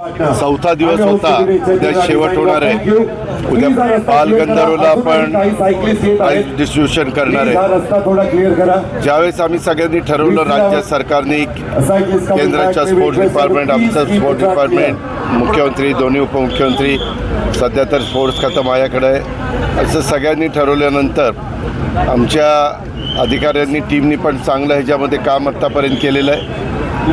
चौथा दिवस होता. उद्या शेवट होणार आहे. उद्या बालगंधर्वला आपण डिस्ट्रीब्युशन करणार आहे. ज्यावेळेस आम्ही सगळ्यांनी ठरवलं राज्य सरकारने केंद्राच्या स्पोर्ट्स डिपार्टमेंट आमचं स्पोर्ट्स डिपार्टमेंट मुख्यमंत्री दोन्ही उपमुख्यमंत्री सध्या तर स्पोर्ट्स खातं माझ्याकडे आहे. असं सगळ्यांनी ठरवल्यानंतर आमच्या अधिकाऱ्यांनी टीमनी पण चांगलं ह्याच्यामध्ये काम आत्तापर्यंत केलेलं आहे.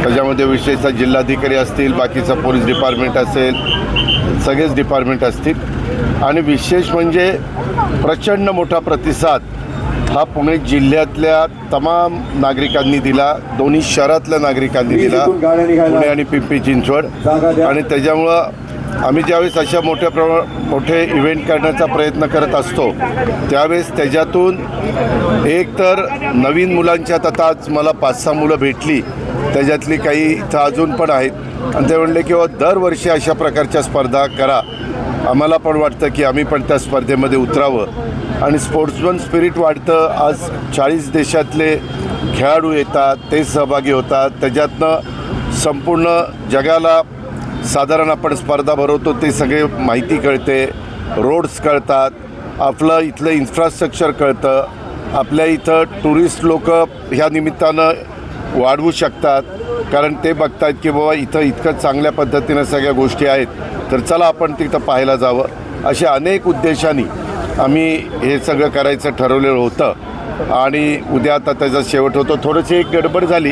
त्याच्यामध्ये विशेषतः जिल्हाधिकारी असतील बाकीचं पोलीस डिपार्टमेंट असेल सगळेच डिपार्टमेंट असतील. आणि विशेष म्हणजे प्रचंड मोठा प्रतिसाद हा पुणे जिल्ह्यातल्या तमाम नागरिकांनी दिला दोन्ही शहरातल्या नागरिकांनी दिला पुणे आणि पिंपरी चिंचवड. आणि त्याच्यामुळं आम्ही ज्यावेळेस अशा मोठ्या प्रमा मोठे इव्हेंट करण्याचा प्रयत्न करत असतो त्यावेळेस त्याच्यातून एक तर नवीन मुलांच्या आता आज मला पाच सहा मुलं भेटली त्याच्यातली काही इथं अजून पण आहेत. आणि ते म्हणले की हो, दरवर्षी अशा प्रकारच्या स्पर्धा करा. आम्हाला पण वाटतं की आम्ही पण त्या स्पर्धेमध्ये उतरावं. आणि स्पोर्ट्समन स्पिरिट वाढतं. आज चाळीस देशातले खेळाडू येतात ते सहभागी होतात. त्याच्यातनं संपूर्ण जगाला साधारण आपण स्पर्धा भरवतो ते सगळे माहिती कळते. रोड्स कळतात. आपलं इथलं इन्फ्रास्ट्रक्चर कळतं. आपल्या इथं टुरिस्ट लोक ह्या निमित्तानं वाढवू शकतात. कारण ते बघतात की बाबा इथं इतकं चांगल्या पद्धतीनं सगळ्या गोष्टी आहेत. तर चला आपण तिथं पाहायला जावं. अशा अनेक उद्देशाने आम्ही हे सगळं करायचं ठरवलेलं होतं. आणि उद्या आता त्याचा शेवट होतो. थोडीशी एक गडबड झाली.